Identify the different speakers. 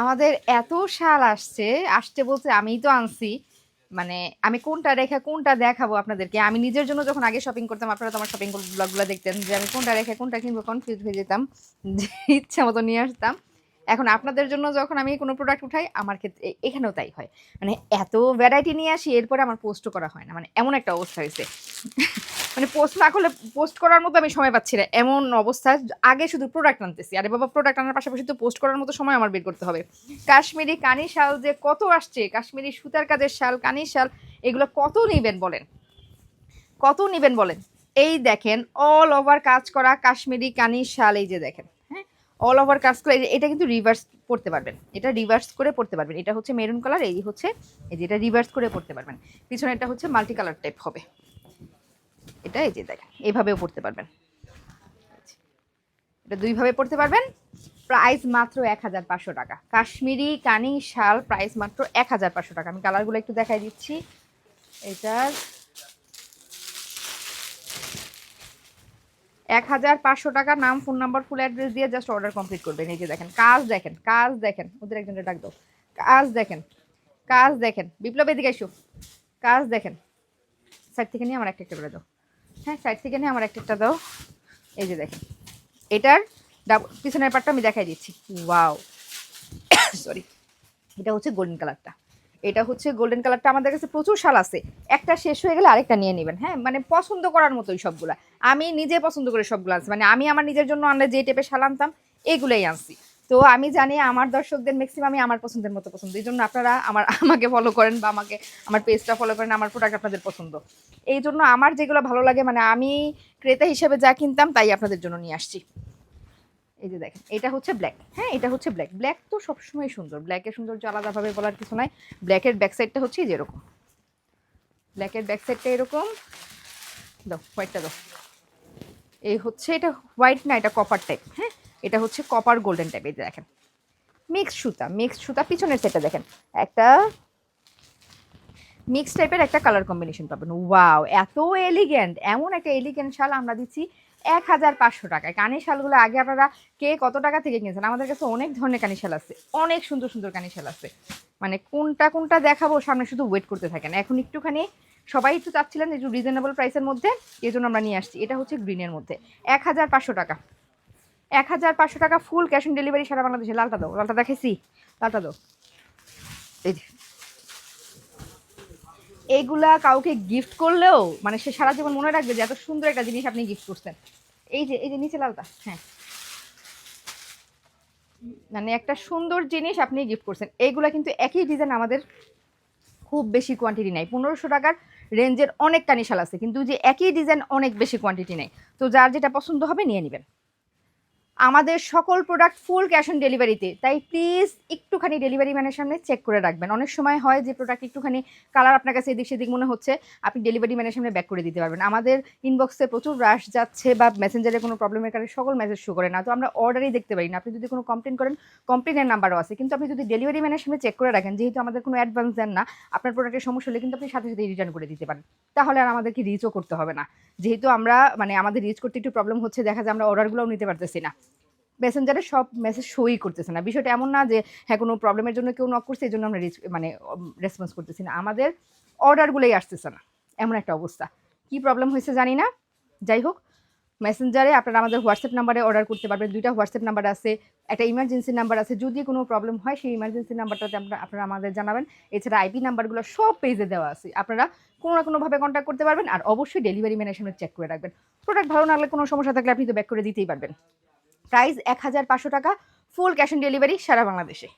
Speaker 1: আমাদের এত শাল আসছে আসছে বলতে আমিই তো আনছি। মানে আমি কোনটা রেখে কোনটা দেখাবো আপনাদেরকে? আমি নিজের জন্য যখন আগে শপিং করতাম, আপনারা তো আমার শপিং ব্লগগুলো দেখতেন যে আমি কোনটা রেখে কোনটা কিনবো কনফিউজ হয়ে যেতাম, যে ইচ্ছা মতো নিয়ে আসতাম। এখন আপনাদের জন্য যখন আমি কোনো প্রোডাক্ট উঠাই, আমার ক্ষেত্রে এখানেও তাই হয়। মানে এত ভ্যারাইটি নিয়ে আসি, এরপরে আমার পোস্টও করা হয় না। মানে এমন একটা অবস্থা হয়েছে। মানে পোস্ট না করলে পোস্ট করার মতো আমি সময় পাচ্ছি না। এমন অবস্থা, আগে শুধু প্রোডাক্ট আনতেছি। আরে বাবা প্রোডাক্ট আনার পাশাপাশি তো পোস্ট করার মতো সময় আমার বের করতে হবে। কাশ্মীরি কানি শাল যে কত আসছে, কাশ্মীরি সুতার কাজের শাল, কানি শাল, এগুলো কত নেবেন বলেন? কত নেবেন বলেন? এই দেখেন অল ওভার কাজ করা কাশ্মীরি কানি শাল, এই যে দেখেন হ্যাঁ? অল ওভার কাজ করে এটা কিন্তু রিভার্স পড়তে পারবেন। এটা রিভার্স করে পড়তে পারবেন। এটা হচ্ছে মেরুন কালার এই হচ্ছে, এই যে, এটা রিভার্স করে পড়তে পারবেন। পিছনে এটা হচ্ছে মাল্টি কালার টাইপ হবে। এটা এই যে দেখেন, এইভাবেও পড়তে পারবেন। এটা দুইভাবে পড়তে পারবেন। প্রাইস মাত্র এক হাজার পাঁচশো টাকা। কাশ্মীরি কানি শাল প্রাইস মাত্র এক হাজার পাঁচশো টাকা। আমি কালারগুলো একটু দেখাই দিচ্ছি। এটার এক হাজার পাঁচশো টাকা, নাম, ফোন নাম্বার, ফুল অ্যাড্রেস দিয়ে জাস্ট অর্ডার কমপ্লিট করবেন। এই যে দেখেন, কাজ দেখেন কাজ দেখেন। ওদের একজনকে ডাক দাও। কাজ দেখেন কাজ দেখেন। বিপ্লব এদিকে এসো। কাজ দেখেন। সাইড থেকে নিয়ে আমার একটা একটা করে দাও। হ্যাঁ সাইড থেকে নিয়ে আমার একটা একটা দাও। এই যে দেখেন, এটার পিছনের পার্টটা আমি দেখাই দিচ্ছি। ওয়াও সরি এটা হচ্ছে গোল্ডেন কালারটা এটা হচ্ছে গোল্ডেন কালারটা আমাদের কাছে প্রচুর শাল আছে। একটা শেষ হয়ে গেলে আরেকটা নিয়ে নেবেন। হ্যাঁ মানে পছন্দ করার মতোই সবগুলা। আমি নিজে পছন্দ করে সবগুলো আনছি। মানে আমি আমার নিজের জন্য আনলে যে টাইপের শাল আনতাম, এগুলোই আনছি। তো আমি জানি আমার দর্শকদের ম্যাক্সিমামই আমার পছন্দের মতো পছন্দ। এই জন্য আপনারা আমার, আমাকে ফলো করেন বা আমাকে, আমার পেজটা ফলো করেন, আমার প্রোডাক্ট আপনাদের পছন্দ। এই জন্য আমার যেগুলো ভালো লাগে মানে আমি ক্রেতা হিসেবে যা কিনতাম তাই আপনাদের জন্য নিয়ে আসছি। এই যে দেখেন, এটা হচ্ছে ব্ল্যাক হ্যাঁ এটা হচ্ছে ব্ল্যাক ব্ল্যাক তো সবসময় সুন্দর। ব্ল্যাকের সৌন্দর্য আলাদাভাবে বলার কিছু নাই। ব্ল্যাকের ব্যাক সাইডটা হচ্ছে এই যে এরকম। ব্ল্যাকের ব্যাক সাইডটা এরকম। দাও হোয়াইটটা দাও। এই হচ্ছে এটা হোয়াইট না, এটা কপার টাইপ হ্যাঁ এটা হচ্ছে কপার গোল্ডেন টাইপ এই যে দেখেন। মিক্স সুতা মিক্স সুতা, পিছনের সেটটা দেখেন। একটা মিক্স টাইপের একটা কালার কম্বিনেশন পাবেন। ওয়াও এত এলিগেন্ট এমন একটা এলিগেন্ট শাল আমরা দিচ্ছি এক হাজার পাঁচশো টাকায়। কানের শালগুলো আগে আপনারা কে কত টাকা থেকে কিনছেন? আমাদের কাছে অনেক ধরনের কানি শাল আছে, অনেক সুন্দর সুন্দর কানি শাল আছে। মানে কোনটা কোনটা দেখাবো সামনে শুধু ওয়েট করতে থাকেন। এখন একটুখানি সবাই একটু চাচ্ছিলেন একটু রিজনেবল প্রাইসের মধ্যে, এই জন্য আমরা নিয়ে আসছি। এটা হচ্ছে গ্রিনের মধ্যে। এক হাজার পাঁচশো টাকা। এক হাজার পাঁচশো টাকা ফুল ক্যাশ অন ডেলিভারি সারা বাংলাদেশে। লালটা দাও, লালটা দেখেছি। লালটা দাও। এই যে। এইগুলা কাউকে গিফট করলেও মানে সে সারা জীবন মনে রাখবে যে এত সুন্দর একটা জিনিস আপনি গিফট করছেন। এই যে এই যে নিচে লালটা হ্যাঁ। মানে একটা সুন্দর জিনিস আপনি গিফট করছেন। এইগুলা কিন্তু একই ডিজাইন আমাদের খুব বেশি কোয়ান্টিটি নেই। পনেরোশো টাকার রেঞ্জের অনেক কানিশাল আছে, কিন্তু যে একই ডিজাইন অনেক বেশি কোয়ান্টিটি নেই। তো যার যেটা পছন্দ হবে নিয়ে নেবেন। আমাদের সকল প্রোডাক্ট ফুল ক্যাশ অন ডেলিভারিতে তাই প্লিজ একটুখানি ডেলিভারি ম্যানের সামনে চেক করে রাখবেন। অনেক সময় হয় যে প্রোডাক্ট একটুখানি কালার আপনার কাছে এদিক সেদিক মনে হচ্ছে, আপনি ডেলিভারি ম্যানের সামনে ব্যাক করে দিতে পারবেন। আমাদের ইনবক্সে প্রচুর রাশ যাচ্ছে বা মেসেঞ্জারে কোনো প্রবলেমের কারণে সকল মেসেজ শো করে না। তো আমরা অর্ডারই দেখতে পারি না। আপনি যদি কোনো কমপ্লেন করেন কমপ্লেনের নাম্বারও আছে। কিন্তু আপনি যদি ডেলিভারি ম্যানের সামনে চেক করে রাখেন, যেহেতু আমাদের কোনো অ্যাডভান্স দেন না, আপনার প্রোডাক্টের সমস্যা হলে কিন্তু আপনি সাথে সাথে রিটার্ন করে দিতে পারেন। তাহলে আর আমাদেরকে রিচও করতে হবে না। যেহেতু আমরা মানে আমাদের রিচ করতে একটু প্রবলেম হচ্ছে, দেখা যায় আমরা অর্ডারগুলোও নিতে পারতেছি না। মেসেঞ্জারে সব মেসেজ শোই করতেছে না। বিষয়টা এমন না যে হ্যাঁ কোনো প্রবলেমের জন্য কেউ নক করছে এই জন্য আমরা মানে রেসপন্স করতেছি না। আমাদের অর্ডারগুলোই আসতেছে না। এমন একটা অবস্থা। কি প্রবলেম হয়েছে জানি না। যাই হোক মেসেঞ্জারে আপনারা আমাদের হোয়াটসঅ্যাপ নাম্বারে অর্ডার করতে পারবেন। দুইটা হোয়াটসঅ্যাপ নাম্বার আছে, একটা ইমার্জেন্সি নাম্বার আছে। যদি কোনো প্রবলেম হয়, সেই ইমার্জেন্সি নাম্বারটাতে আপনারা আপনারা আমাদের জানাবেন। এছাড়া আইপি নাম্বারগুলো সব পেজে দেওয়া আছে। আপনারা কোনো না কোনোভাবে কন্ট্যাক্ট করতে পারবেন আর অবশ্যই ডেলিভারি ম্যানের সামনে চেক করে রাখবেন। প্রোডাক্ট ভালো না লাগলে কোনো সমস্যা থাকলে আপনি তো ব্যাক করে দিতেই পারবেন। প্রাইস এক হাজার পাঁচশো টাকা ফুল ক্যাশ অন ডেলিভারি সারা বাংলাদেশে।